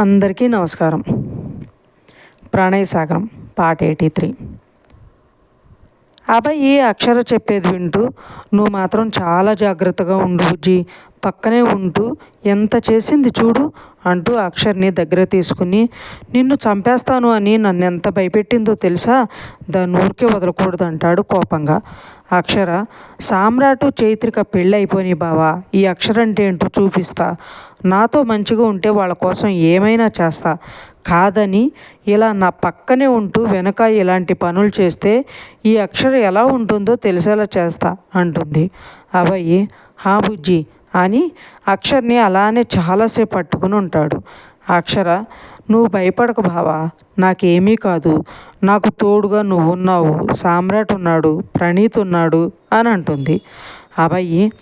అందరికీ నమస్కారం. ప్రణయ సాగరం పార్ట్ ఎయిటీ త్రీ. అబ్బాయి అక్షర చెప్పేది వింటూ నువ్వు మాత్రం చాలా జాగ్రత్తగా ఉండు బుజ్జి. పక్కనే ఉంటూ ఎంత చేసింది చూడు అంటూ అక్షర్ని దగ్గర తీసుకుని నిన్ను చంపేస్తాను అని నన్ను ఎంత భయపెట్టిందో తెలుసా? దాన్ని ఊరికే వదలకూడదు అంటాడు కోపంగా. అక్షర సామ్రాటు చైత్రిక పెళ్ళి బావా ఈ అక్షర అంటే ఏంటో చూపిస్తా. నాతో మంచిగా ఉంటే వాళ్ళ కోసం ఏమైనా చేస్తా. కాదని ఇలా నా పక్కనే ఉంటూ వెనక ఇలాంటి పనులు చేస్తే ఈ అక్షర ఎలా ఉంటుందో తెలిసేలా చేస్తా అంటుంది. అబ్బాయి హా బుజ్జి అని అక్షర్ని అలానే చాలాసేపు పట్టుకుని ఉంటాడు. అక్షర నువ్వు భయపడకు బావా. నాకేమీ కాదు. నాకు తోడుగా నువ్వు ఉన్నావు సామ్రాట్ ఉన్నాడు. ప్రణీత్ ఉన్నాడు అని అంటుంది. అబ్బాయి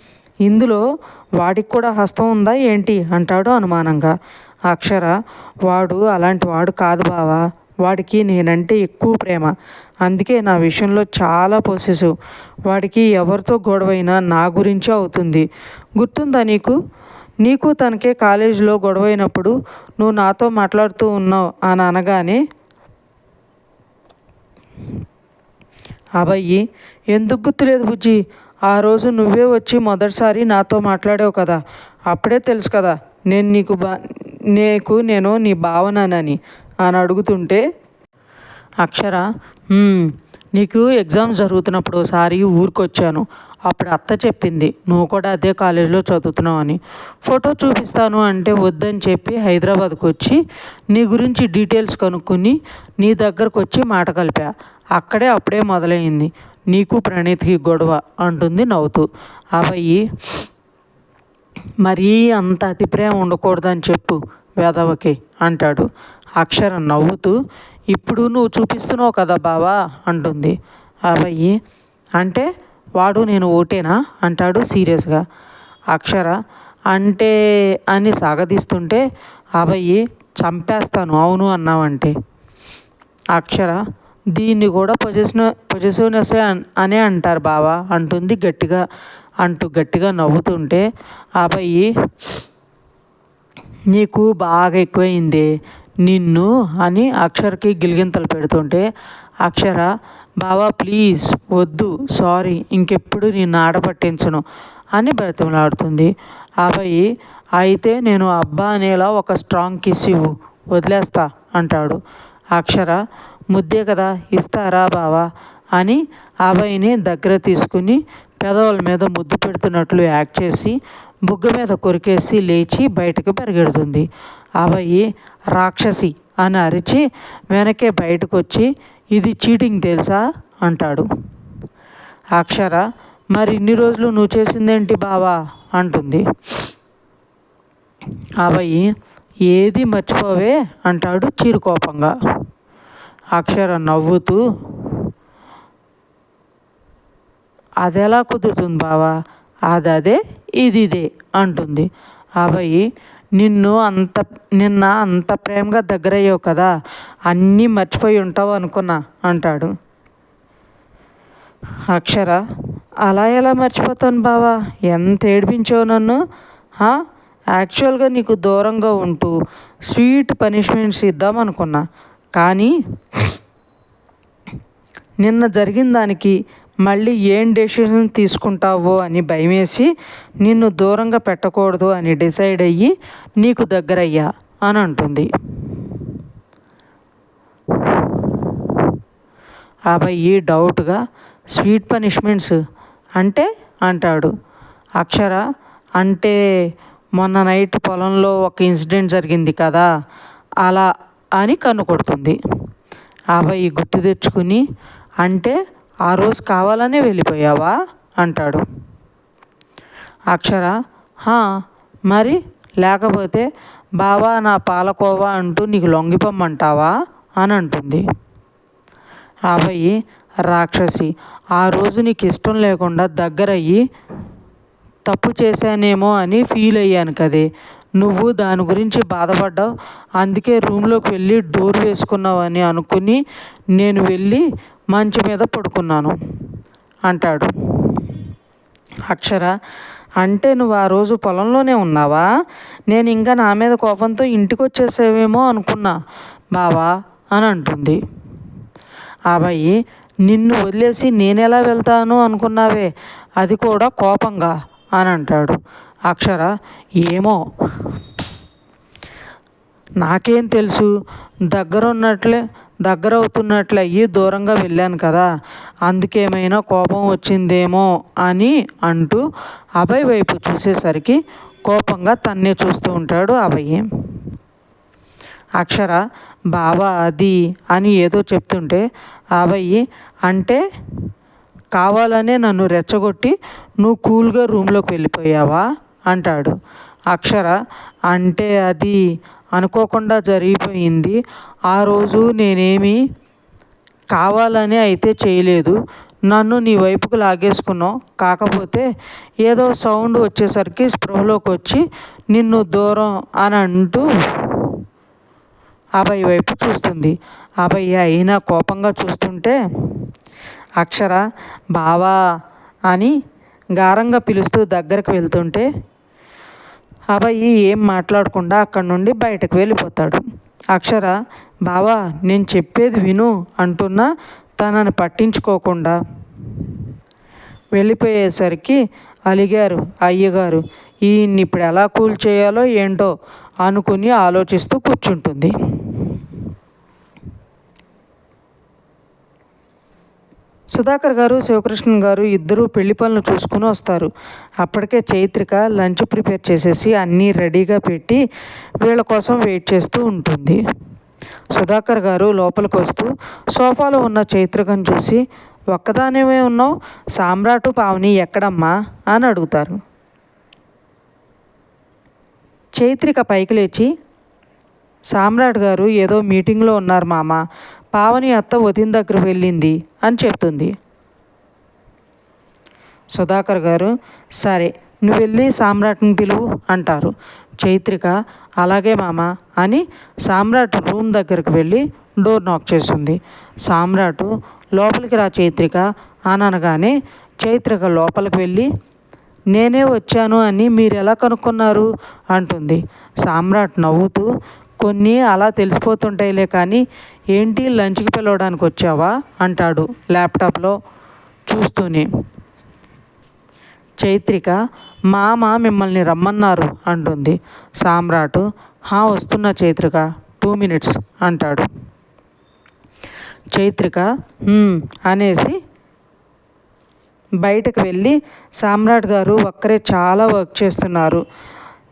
ఇందులో వాడికి కూడా హస్తం ఉందా ఏంటి? అంటాడు అనుమానంగా. అక్షర వాడు అలాంటి వాడు కాదు బావా. వాడికి నేనంటే ఎక్కువ ప్రేమ. అందుకే నా విషయంలో చాలా పొసెసివ్ వాడికి ఎవరితో గొడవైనా నా గురించే అవుతుంది. గుర్తుందా నీకు? నీకు తనకే కాలేజీలో గొడవైనప్పుడు నువ్వు నాతో మాట్లాడుతూ ఉన్నావు అని అనగానే అబ్బాయి ఎందుకు గుర్తులేదు బుజ్జి? ఆ రోజు నువ్వే వచ్చి మొదటిసారి నాతో మాట్లాడావు కదా. అప్పుడే తెలుసు కదా నేను నీకు బా నీకు నేను నీ భావనని అని అడుగుతుంటే అక్షర నీకు ఎగ్జామ్స్ జరుగుతున్నప్పుడు ఒకసారి ఊరికొచ్చాను. అప్పుడు అత్త చెప్పింది నువ్వు కూడా అదే కాలేజీలో చదువుతున్నావు అని. ఫోటో చూపిస్తాను అంటే వద్దని చెప్పి హైదరాబాద్కు వచ్చి నీ గురించి డీటెయిల్స్ కనుక్కొని నీ దగ్గరకు వచ్చి మాట కలిపా. అక్కడే అప్పుడే మొదలైంది. నీకు ప్రణీత్కి గొడవ అంటుంది నవ్వుతూ. అవయ్యి మరీ అంత అతి ప్రేమ ఉండకూడదని చెప్పు వేదవకి అంటాడు. అక్షర నవ్వుతూ ఇప్పుడు నువ్వు చూపిస్తున్నావు కదా బావా అంటుంది. అవయ్యి అంటే వాడు నేను ఓటేనా? అంటాడు సీరియస్గా. అక్షర అంటే అని సాగదీస్తుంటే అబ్బాయి చంపేస్తాను అవును అన్నావంటే. అక్షర దీన్ని కూడా పొజిషన్ పొజిటివ్నెస్ అనే అంటారు బావా అంటుంది గట్టిగా అంటూ గట్టిగా నవ్వుతుంటే అబ్బాయి నీకు బాగా ఎక్కువైంది నిన్ను అని అక్షర్కి గిలిగింతలు పెడుతుంటే అక్షర బావా ప్లీజ్ వద్దు సారీ ఇంకెప్పుడు నేను ఆడపట్టించను అని బ్రతిమలాడుతుంది. అబ్బాయి అయితే నేను అబ్బా అనేలా ఒక స్ట్రాంగ్ కిస్ ఇవ్వు వదిలేస్తా అంటాడు. అక్షర ముద్దే కదా ఇస్తారా బావా అని అబ్బాయిని దగ్గర తీసుకుని పెదవుల మీద ముద్దు పెడుతున్నట్లు యాక్ట్ చేసి బుగ్గ మీద కొరికేసి లేచి బయటకు పరిగెడుతుంది. అబ్బాయి రాక్షసి అని అరిచి వెనకే బయటకు వచ్చి ఇది చీటింగ్ తెలుసా? అంటాడు. అక్షర మరి ఇన్ని రోజులు నువ్వు చేసిందేంటి బావా? అంటుంది. అబ్బాయి ఏది మర్చిపోవే? అంటాడు చిరుకోపంగా. అక్షర నవ్వుతూ అది ఎలా కుదురుతుంది బావా? అదదే అదే ఇది ఇదే అంటుంది. అబ్బాయి నిన్ను అంత నిన్న అంత ప్రేమగా దగ్గరయ్యావు కదా అన్నీ మర్చిపోయి ఉంటావు అనుకున్నా అంటాడు. అక్షర అలా ఎలా మర్చిపోతాను బావా? ఎంత ఏడిపించావు నన్ను? యాక్చువల్గా నీకు దూరంగా ఉంటూ స్వీట్ పనిష్మెంట్స్ ఇద్దాం అనుకున్నా కానీ నిన్న జరిగిన దానికి మళ్ళీ ఏం డెసిషన్ తీసుకుంటావో అని భయమేసి నిన్ను దూరంగా పెట్టకూడదు అని డిసైడ్ అయ్యి నీకు దగ్గరయ్యా అని అంటుంది. అబ్బాయి డౌట్గా స్వీట్ పనిష్మెంట్స్ అంటే? అంటాడు. అక్షర అంటే మొన్న నైట్ పొలంలో ఒక ఇన్సిడెంట్ జరిగింది కదా అలా అని కన్ను కొడుతుంది. అబ్బాయి గుర్తు తెచ్చుకుని అంటే ఆ రోజు కావాలనే వెళ్ళిపోయావా? అంటాడు. అక్షర మరి? లేకపోతే బావా నా పాలకోవా అంటూ నీకు లొంగిపోమ్మంటావా? అని అంటుంది. అబ్బాయి రాక్షసి ఆ రోజు నీకు ఇష్టం లేకుండా దగ్గరయ్యి తప్పు చేశానేమో అని ఫీల్ అయ్యాను కదే. నువ్వు దాని గురించి బాధపడ్డావు అందుకే రూమ్లోకి వెళ్ళి డోర్ వేసుకున్నావని అనుకుని నేను వెళ్ళి మంచం మీద పడుకున్నాను. అంటాడు. అక్షర అంటే నువ్వు ఆ రోజు పొలంలోనే ఉన్నావా? నేను ఇంకా నా మీద కోపంతో ఇంటికి వచ్చేసావేమో అనుకున్నా. బావా అని అంటుంది. అబ్బాయి నిన్ను వదిలేసి నేనెలా వెళ్తాను అనుకున్నావే? అది కూడా కోపంగా అని అంటాడు. అక్షర ఏమో? నాకేం తెలుసు దగ్గర ఉన్నట్లే దగ్గర అయ్యి దూరంగా వెళ్ళాను కదా అందుకేమైనా కోపం వచ్చిందేమో అని అంటూ అభయ్ వైపు చూసేసరికి కోపంగా తన్నే చూస్తూ ఉంటాడు అభయ్. అక్షర బావా అది అని ఏదో చెప్తుంటే అభయ్ అంటే కావాలనే నన్ను రెచ్చగొట్టి నువ్వు కూల్గా రూమ్లోకి వెళ్ళిపోయావా? అంటాడు. అక్షర అంటే అది అనుకోకుండా జరిగిపోయింది. ఆ రోజు నేనేమి కావాలని అయితే చేయలేదు. నన్ను నీ వైపుకు లాగేసుకున్నావు. కాకపోతే ఏదో సౌండ్ వచ్చేసరికి స్పృహలోకి వచ్చి నిన్ను దూరం అని అంటూ అభయ్ వైపు చూస్తుంది. అభయ్ అయినా కోపంగా చూస్తుంటే అక్షర బావా అని గారంగా పిలుస్తూ దగ్గరకు వెళ్తుంటే అబ్బాయి ఏం మాట్లాడకుండా అక్కడి నుండి బయటకు వెళ్ళిపోతాడు. అక్షర బావా నేను చెప్పేది విను అంటున్నా తనని పట్టించుకోకుండా. వెళ్ళిపోయేసరికి అలిగారు అయ్యగారు. ఈయన్ని ఇప్పుడు ఎలా కూల్ చేయాలో ఏంటో అనుకుని ఆలోచిస్తూ కూర్చుంటుంది. సుధాకర్ గారు శివకృష్ణ గారు ఇద్దరూ పెళ్ళి పనులు చూసుకుని వస్తారు. అప్పటికే చైత్రిక లంచ్ ప్రిపేర్ చేసేసి అన్నీ రెడీగా పెట్టి వీళ్ళ కోసం వెయిట్ చేస్తూ ఉంటుంది. సుధాకర్ గారు లోపలికి వస్తూ సోఫాలో ఉన్న చైత్రికను చూసి ఒక్కదానివే ఉన్నావు? సామ్రాటు పావని ఎక్కడమ్మా? అని అడుగుతారు. చైత్రిక పైకి లేచి సామ్రాట్ గారు ఏదో మీటింగ్లో ఉన్నారు మామ పావని అత్త వదిన దగ్గర వెళ్ళింది అని చెప్తుంది. సుధాకర్ గారు సరే నువ్వు వెళ్ళి సామ్రాట్ని పిలువు అంటారు. చైత్రిక అలాగే మామ అని సామ్రాట్ రూమ్ దగ్గరకు వెళ్ళి డోర్ నాక్ చేస్తుంది. సామ్రాట్ లోపలికి రా చైత్రిక అని అనగానే చైత్రిక లోపలికి వెళ్ళి నేనే వచ్చాను అని మీరు ఎలా కనుక్కున్నారు? అంటుంది. సామ్రాట్ నవ్వుతూ కొన్ని అలా తెలిసిపోతుంటాయిలే కానీ ఏంటి లంచ్కి పిలవడానికి వచ్చావా? అంటాడు ల్యాప్టాప్లో చూస్తూనే. చైత్రిక మామ మిమ్మల్ని రమ్మన్నారు అంటుంది. సామ్రాట్ హా వస్తున్నా చైత్రిక టూ మినిట్స్ అంటాడు. చైత్రిక అనేసి బయటకు వెళ్ళి సామ్రాట్ గారు ఒక్కరే చాలా వర్క్ చేస్తున్నారు.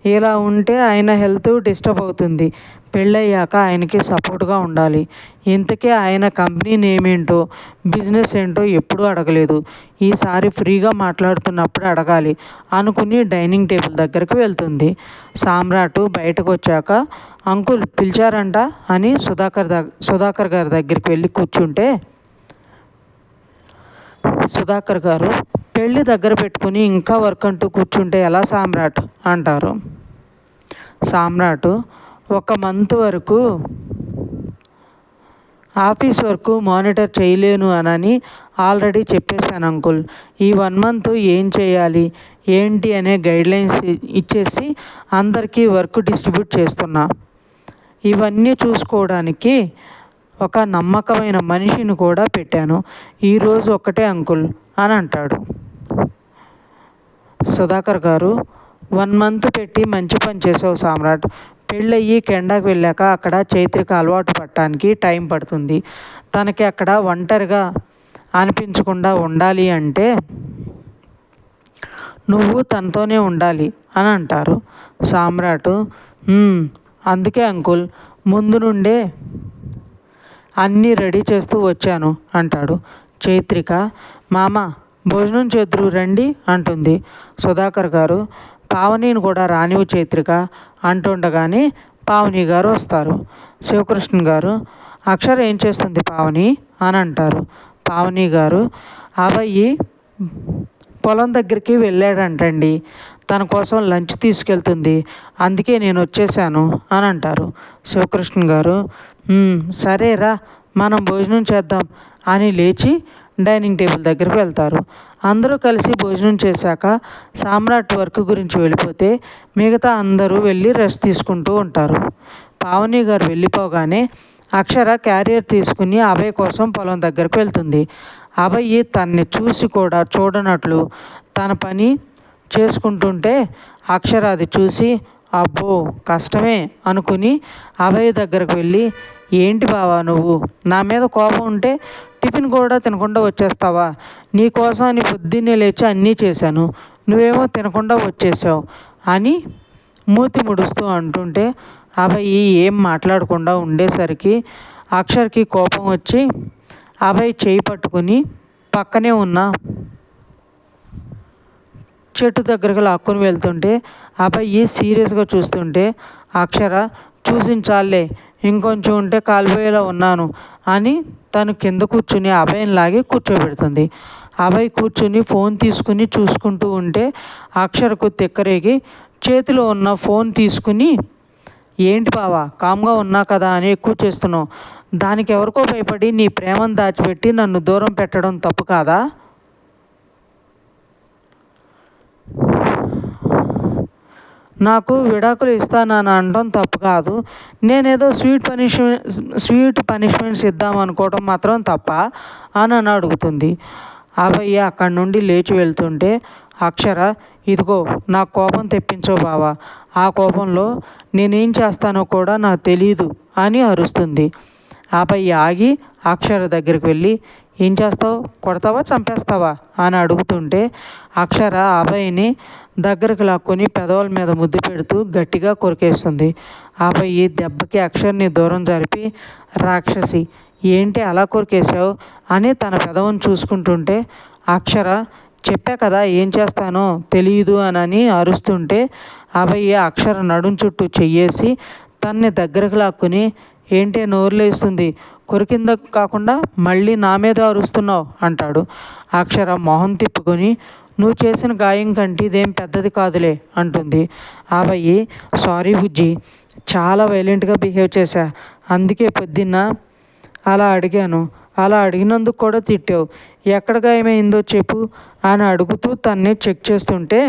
ఇలా ఉంటే ఆయన హెల్త్ డిస్టర్బ్ అవుతుంది. పెళ్ళయ్యాక ఆయనకి సపోర్ట్గా ఉండాలి. ఇంతకే ఆయన కంపెనీ నేమ్ ఏంటో బిజినెస్ ఏంటో ఎప్పుడూ అడగలేదు. ఈసారి ఫ్రీగా మాట్లాడుతున్నప్పుడు అడగాలి అనుకుని డైనింగ్ టేబుల్ దగ్గరికి వెళ్తుంది. సామ్రాట్ బయటకు వచ్చాక అంకుల్ పిలిచారంట? అని సుధాకర్ దగ్గ సుధాకర్ గారి దగ్గరికి వెళ్ళి కూర్చుంటే సుధాకర్ గారు పెళ్ళి దగ్గర పెట్టుకుని ఇంకా వర్క్ అంటూ కూర్చుంటే ఎలా సామ్రాట్? అంటారు. సామ్రాట్ ఒక మంత్ వరకు ఆఫీస్ వరకు మానిటర్ చేయలేను అనని ఆల్రెడీ చెప్పేశాను అంకుల్ ఈ వన్ మంత్ ఏం చేయాలి? ఏంటి అనే గైడ్లైన్స్ ఇచ్చేసి అందరికీ వర్క్ డిస్ట్రిబ్యూట్ చేస్తున్నా. ఇవన్నీ చూసుకోవడానికి ఒక నమ్మకమైన మనిషిని కూడా పెట్టాను. ఈరోజు ఒకటే అంకుల్ అని అంటాడు. సుధాకర్ గారు వన్ మంత్ పెట్టి మంచి పని చేసావు సామ్రాట్. పెళ్ళయ్యి కెండాకు వెళ్ళాక అక్కడ చైత్రిక అలవాటు పట్టడానికి టైం పడుతుంది. తనకి అక్కడ ఒంటరిగా అనిపించకుండా ఉండాలి అంటే నువ్వు తనతోనే ఉండాలి అని అంటారు. సామ్రాట్ అందుకే అంకుల్ ముందు నుండే అన్నీ రెడీ చేస్తూ వచ్చాను అంటాడు చైత్రిక. మామ భోజనం చేతురు రండి అంటుంది. సుధాకర్ గారు పావనిని కూడా రానివు చైత్రిక అంటుండగానే పావని గారు వస్తారు. శివకృష్ణ గారు అక్షర ఏం చేస్తుంది పావని అని అంటారు పావని గారు అబ్బాయి పొలం దగ్గరికి వెళ్ళాడంటండి. తన కోసం లంచ్ తీసుకెళ్తుంది. అందుకే నేను వచ్చేసాను అని అంటారు శివకృష్ణ గారు సరేరా మనం భోజనం చేద్దాం అని లేచి డైనింగ్ టేబుల్ దగ్గరికి వెళ్తారు. అందరూ కలిసి భోజనం చేశాక సామ్రాట్ వర్క్ గురించి వెళ్ళిపోతే మిగతా అందరూ వెళ్ళి రెస్ట్ తీసుకుంటూ ఉంటారు. పావని గారు వెళ్ళిపోగానే అక్షర క్యారియర్ తీసుకుని అభయ్ కోసం పొలం దగ్గరకు వెళ్తుంది. అభయ్ తన్ని చూసి కూడా చూడనట్లు తన పని చేసుకుంటుంటే అక్షర అది చూసి అబ్బో కష్టమే అనుకుని అభయ్ దగ్గరకు వెళ్ళి ఏంటి బావా నువ్వు? నా మీద కోపం ఉంటే టిఫిన్ కూడా తినకుండా వచ్చేస్తావా? నీ కోసం అని పొద్దున్నే లేచి అన్నీ చేశాను. నువ్వేమో తినకుండా వచ్చేసావు అని మూతి ముడుస్తూ అంటుంటే అభయ్ ఏం మాట్లాడకుండా ఉండేసరికి అక్షర్కి కోపం వచ్చి అభయ్ చేయి పట్టుకుని పక్కనే ఉన్న. చెట్టు దగ్గరకు లాక్కొని వెళ్తుంటే అబ్బాయి సీరియస్గా చూస్తుంటే అక్షర చూసించాలే. ఇంకొంచెం ఉంటే కాలిపోయేలా ఉన్నాను అని తను కింద కూర్చుని అభయం లాగి కూర్చోబెడుతుంది. అభయ్ కూర్చుని ఫోన్ తీసుకుని చూసుకుంటూ ఉంటే అక్షరకు తిక్కరేగి చేతిలో ఉన్న ఫోన్ తీసుకుని ఏంటి బావా కామ్గా ఉన్నా కదా అని ఎక్కువ చేస్తున్నావు. దానికి ఎవరికో భయపడి నీ ప్రేమను దాచిపెట్టి నన్ను దూరం పెట్టడం తప్పు కాదా? నాకు విడాకులు ఇస్తానని అనడం తప్పు కాదు. నేనేదో స్వీట్ పనిష్మెంట్ స్వీట్ పనిష్మెంట్స్ ఇద్దాం అనుకోవడం మాత్రం తప్ప అని అని అడుగుతుంది. అభయ్య అక్కడి నుండి లేచి వెళ్తుంటే అక్షర ఇదిగో నా కోపం తెప్పించో బావా. ఆ కోపంలో నేనేం చేస్తానో కూడా నాకు తెలియదు అని అరుస్తుంది. అభయ్య ఆగి అక్షర దగ్గరికి వెళ్ళి ఏం చేస్తావు? కొడతావా? చంపేస్తావా? అని అడుగుతుంటే అక్షర అభయ్ని దగ్గరకు లాక్కొని పెదవుల మీద ముద్దు పెడుతూ గట్టిగా కొరికేస్తుంది. అభయ్ దెబ్బకి అక్షర్ని దూరం జరిపి రాక్షసి ఏంటి అలా కొరికేశావు? అని తన పెదవుని చూసుకుంటుంటే అక్షర చెప్పా కదా ఏం చేస్తానో తెలియదు అని అరుస్తుంటే అభయ్య అక్షర నడుం చుట్టూ చెయ్యేసి తన్ని దగ్గరకు లాక్కుని ఏంటి నోరులేస్తుంది కొరికింద కాకుండా మళ్ళీ నా మీద అరుస్తున్నావు అంటాడు. అక్షర మొహం తిప్పుకొని నువ్వు చేసిన గాయం కంటే ఇదేం పెద్దది కాదులే అంటుంది. ఆవయ్యి సారీ బుజ్జి చాలా వైలెంట్గా బిహేవ్ చేశా. అందుకే పొద్దున్న అలా అడిగాను. అలా అడిగినందుకు కూడా తిట్టావు. ఎక్కడ గాయమైందో చెప్పు అని అడుగుతూ తన్నే చెక్ చేస్తుంటే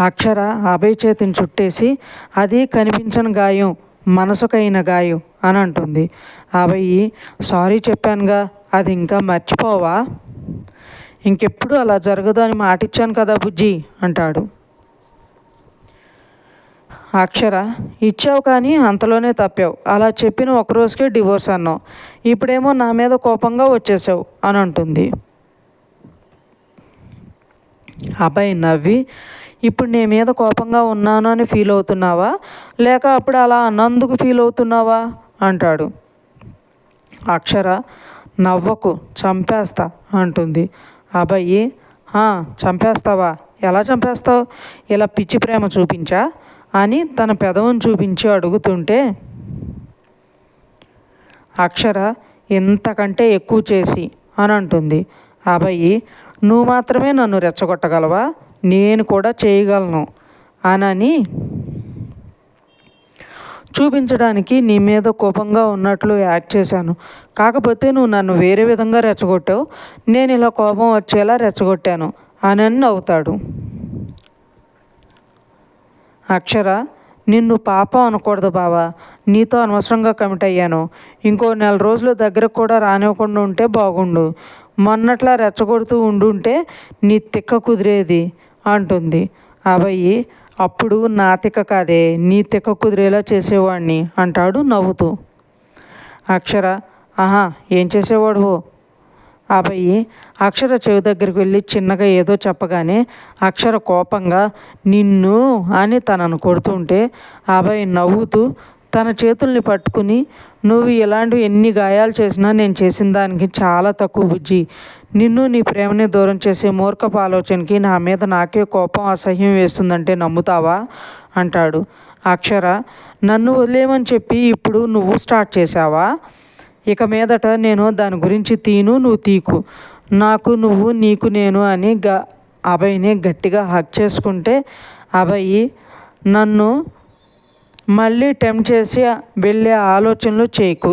అక్షర అభయ చేతిని చుట్టేసి అది కనిపించని గాయం. మనసుకైన గాయం అని అంటుంది. అబ్బాయి సారీ చెప్పానుగా అది ఇంకా మర్చిపోవా? ఇంకెప్పుడు అలా జరగదు అని మాటిచ్చాను కదా బుజ్జి అంటాడు. అక్షర ఇచ్చావు కానీ అంతలోనే తప్పావు. అలా చెప్పిన ఒకరోజుకే డివోర్స్ అన్నావు. ఇప్పుడేమో నా మీద కోపంగా వచ్చేసావు అని అంటుంది. అబ్బాయి నవ్వి ఇప్పుడు నీ మీద కోపంగా ఉన్నాను అని ఫీల్ అవుతున్నావా? లేక అప్పుడు అలా అన్నందుకు ఫీల్ అవుతున్నావా? అంటాడు. అక్షర నవ్వకు చంపేస్తా అంటుంది. అబ్బాయి చంపేస్తావా? ఎలా చంపేస్తావు? ఇలా పిచ్చి ప్రేమ చూపించా? అని తన పెదవును చూపించి అడుగుతుంటే అక్షర ఇంతకంటే ఎక్కువ చేసి అని అంటుంది. అబ్బాయి నువ్వు మాత్రమే నన్ను రెచ్చగొట్టగలవా? నేను కూడా చేయగలను అనని చూపించడానికి నీ మీద కోపంగా ఉన్నట్లు యాక్ట్ చేశాను. కాకపోతే నువ్వు నన్ను వేరే విధంగా రెచ్చగొట్టావు. నేను ఇలా కోపం వచ్చేలా రెచ్చగొట్టాను అని నవ్వుతాడు. అక్షర నిన్ను పాపం అనకూడదు బావా. నీతో అనవసరంగా కమిట్ అయ్యాను. ఇంకో నెల రోజులు దగ్గరకు కూడా రానివ్వకుండా ఉంటే బాగుండు. మొన్నట్లా రెచ్చగొడుతూ ఉండుంటే నీ తిక్క కుదిరేది. అంటుంది. అబ్బాయి అప్పుడు నా తిక్క కాదే నీ తిక్క కుదిరేలా చేసేవాడిని అంటాడు నవ్వుతూ. అక్షర ఆహా ఏం చేసేవాడు అబ్బాయి అక్షర చెవి దగ్గరికి వెళ్ళి చిన్నగా ఏదో చెప్పగానే అక్షర కోపంగా నిన్ను అని తనను కొడుతుంటే అబ్బాయి నవ్వుతూ తన చేతుల్ని పట్టుకుని నువ్వు ఇలాంటివి ఎన్ని గాయాలు చేసినా నేను చేసిన దానికి చాలా తక్కువ బుజ్జి. నిన్ను నీ ప్రేమని దూరం చేసే మూర్ఖపు ఆలోచనకి నా మీద నాకే కోపం అసహ్యం వేస్తుందంటే నమ్ముతావా? అంటాడు. అక్షర నన్ను వదిలేమని చెప్పి ఇప్పుడు నువ్వు స్టార్ట్ చేసావా ఇక మీదట నేను దాని గురించి తీను నువ్వు తీకు. నాకు నువ్వు నీకు నేను అని గ అభయ్ని గట్టిగా హక్ చేసుకుంటే అభయ్ నన్ను మళ్ళీ టెంప్ట్ చేసి వెళ్ళే ఆలోచనలు చేయకు.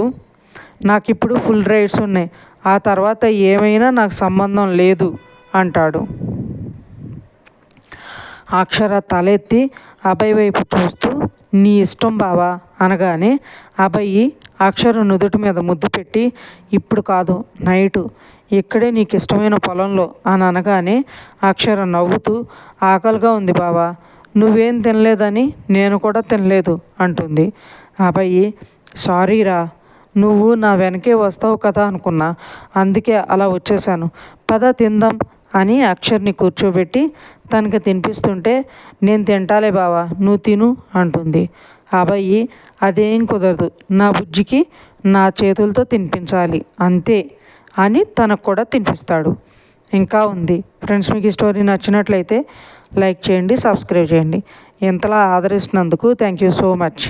నాకు ఇప్పుడు ఫుల్ రైట్స్ ఉన్నాయి. ఆ తర్వాత ఏమైనా నాకు సంబంధం లేదు అంటాడు. అక్షర తలెత్తి అభయ్ వైపు చూస్తూ నీ ఇష్టం బావా అనగానే అభయ్ అక్షర నుదుటి మీద ముద్దు పెట్టి ఇప్పుడు కాదు నైటు ఇక్కడే నీకు ఇష్టమైన పొలంలో అని అనగానే అక్షర నవ్వుతూ ఆకలిగా ఉంది బావా నువ్వేం తినలేదని నేను కూడా తినలేదు అంటుంది. అబ్బాయి సారీరా నువ్వు నా వెనకే వస్తావు కదా అనుకున్నా. అందుకే అలా వచ్చేసాను పద తిందాం అని అక్షర్ని కూర్చోబెట్టి తనకి తినిపిస్తుంటే నేను తింటాలే బావా నువ్వు తిను అంటుంది. అబ్బాయి అదేం కుదరదు నా బుజ్జికి నా చేతులతో తినిపించాలి అంతే అని తనకు కూడా తినిపిస్తాడు. ఇంకా ఉంది. ఫ్రెండ్స్ మీకు ఈ స్టోరీ నచ్చినట్లయితే లైక్ చేయండి సబ్స్క్రైబ్ చేయండి. ఇంతలా ఆదరిస్తున్నందుకు థ్యాంక్ యూ సో మచ్.